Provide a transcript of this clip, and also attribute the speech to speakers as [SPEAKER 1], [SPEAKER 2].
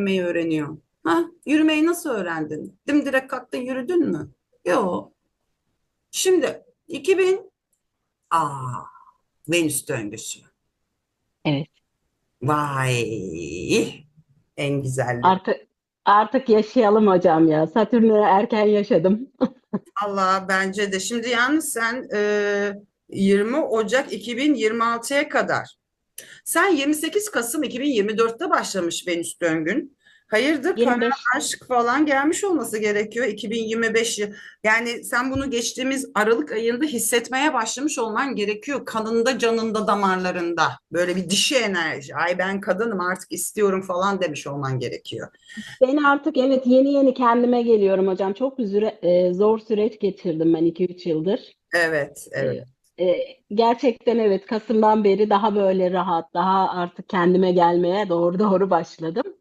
[SPEAKER 1] yürümeyi öğreniyor. Ha? Yürümeyi nasıl öğrendin? Dimdirek kalktın yürüdün mü? Yok. Şimdi 2000 Aa, Venüs döngüsü.
[SPEAKER 2] Evet.
[SPEAKER 1] Vay. En güzeldi.
[SPEAKER 2] Artık artık yaşayalım hocam ya. Satürn'ü erken yaşadım.
[SPEAKER 1] Allah bence de. Şimdi yalnız sen e, 20 Ocak 2026'ya kadar. Sen 28 Kasım 2024'te başlamış Venüs döngün. Hayırdır
[SPEAKER 2] 25
[SPEAKER 1] kara aşk falan gelmiş olması gerekiyor 2025 yıl. Yani sen bunu geçtiğimiz Aralık ayında hissetmeye başlamış olman gerekiyor. Kanında, canında, damarlarında. Böyle bir dişi enerji. Ay ben kadınım artık istiyorum falan demiş olman gerekiyor.
[SPEAKER 2] Ben artık evet yeni yeni kendime geliyorum hocam. Çok bir süre- e, zor süreç geçirdim ben 2-3 yıldır.
[SPEAKER 1] Evet, evet.
[SPEAKER 2] E, gerçekten evet Kasım'dan beri daha böyle rahat, daha artık kendime gelmeye doğru doğru başladım.